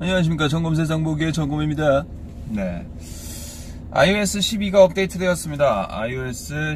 안녕하십니까. 점검 세상 보기의 점검입니다. 네. iOS 12가 업데이트 되었습니다. iOS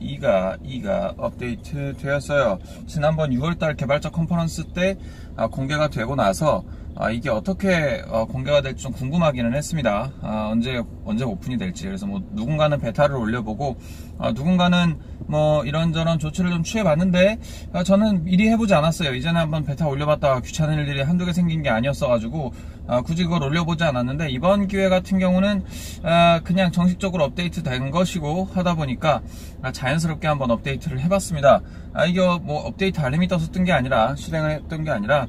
12가 2가 업데이트 되었어요 지난번 6월달 개발자 컨퍼런스 때 아, 공개가 되고 나서 아, 이게 어떻게 어, 공개가 될지 좀 궁금하기는 했습니다. 아, 언제 언제 오픈이 될지 그래서 뭐 누군가는 베타를 올려보고 아, 누군가는 뭐 이런저런 조치를 좀 취해봤는데 아, 저는 미리 해보지 않았어요. 이전에 한번 베타 올려봤다가 귀찮은 일들이 한두 개 생긴 게 아니었어가지고 아, 굳이 그걸 올려보지 않았는데 이번 기회 같은 경우는 아, 그냥 정식적으로 업데이트 된 것이고 하다 보니까 아, 자연스럽게 한번 업데이트를 해봤습니다. 아, 이게 뭐 업데이트 알림이 떠서 뜬 게 아니라 실행을 했던 게 아니라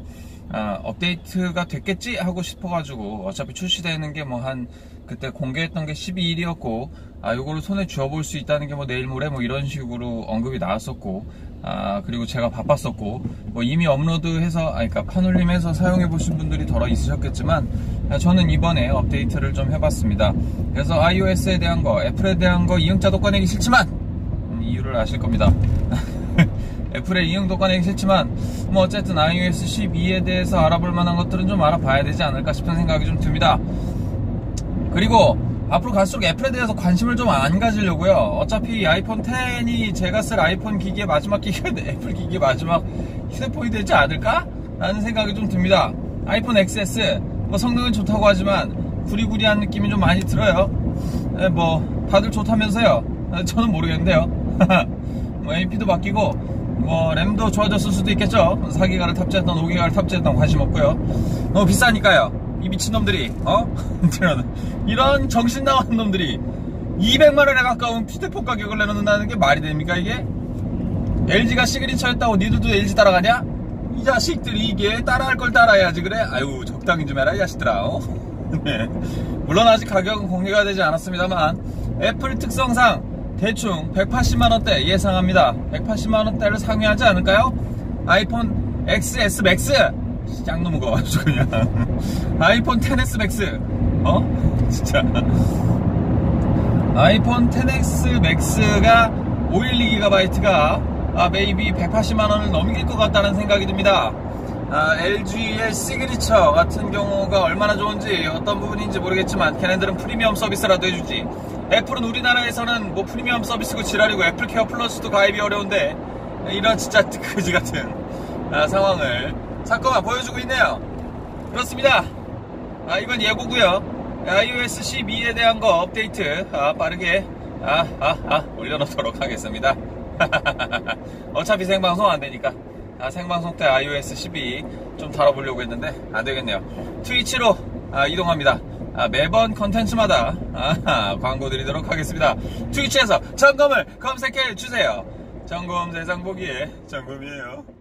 아, 업데이트가 됐겠지 하고 싶어가지고 어차피 출시되는 게 뭐 한 그때 공개했던 게 12일이었고 아 요거를 손에 쥐어볼 수 있다는 게 뭐 내일 모레 뭐 이런 식으로 언급이 나왔었고 아 그리고 제가 바빴었고 뭐 이미 업로드해서 아 그러니까 파놀림해서 사용해 보신 분들이 덜어 있으셨겠지만 아, 저는 이번에 업데이트를 좀 해봤습니다 그래서 iOS에 대한 거 애플에 대한 거 이용자도 꺼내기 싫지만 음, 이유를 아실 겁니다 애플의 이용도 꺼내기 싫지만 뭐 어쨌든 iOS 12에 대해서 알아볼 만한 것들은 좀 알아봐야 되지 않을까 싶은 생각이 좀 듭니다. 그리고 앞으로 갈수록 애플에 대해서 관심을 좀 안 가지려고요. 어차피 아이폰 10이 제가 쓸 아이폰 기기의 마지막 기기가 애플 기기의 마지막 휴대폰이 되지 않을까? 라는 생각이 좀 듭니다. 아이폰 XS 뭐 성능은 좋다고 하지만 구리구리한 느낌이 좀 많이 들어요. 네, 뭐 다들 좋다면서요. 저는 모르겠는데요. 뭐 AP도 바뀌고 뭐 램도 좋아졌을 수도 있겠죠 4기가를 탑재했던 5기가를 탑재했던 관심 없고요 너무 비싸니까요 이 미친놈들이 어? 이런 정신 나간 놈들이 200만원에 가까운 휴대폰 가격을 내놓는다는 게 말이 됩니까 이게? LG가 시그니처였다고 니들도 LG 따라가냐? 이 자식들이 이게 따라할 걸 따라해야지 그래? 아유 적당히 좀 해라 이 자식들아 어? 네. 물론 아직 가격은 공개가 되지 않았습니다만 애플 특성상 대충 180만원대 예상합니다. 180만원대를 상회하지 않을까요? 아이폰 XS 맥스 짱 너무 무거워가지고 그냥 아이폰 10S 맥스 어? 진짜. 아이폰 10X 맥스가 512GB가 아, 메이비 180만원을 넘길 것 같다는 생각이 듭니다 아, LG의 시그니처 같은 경우가 얼마나 좋은지 어떤 부분인지 모르겠지만 걔네들은 프리미엄 서비스라도 해주지 애플은 우리나라에서는 뭐 프리미엄 서비스고 지랄이고 애플 케어 플러스도 가입이 어려운데 이런 진짜 그지 같은 아, 상황을 잠깐만 보여주고 있네요. 그렇습니다. 아, 이건 예고고요. iOS 12에 대한 거 업데이트 아, 빠르게 아, 아, 아, 올려놓도록 하겠습니다. 어차피 생방송 안 되니까 아, 생방송 때 iOS 12 좀 다뤄보려고 했는데 안 되겠네요. 트위치로 아, 이동합니다. 아, 매번 컨텐츠마다 아, 광고 드리도록 하겠습니다. 트위치에서 점검을 검색해 주세요. 점검 세상 보기에 점검이에요.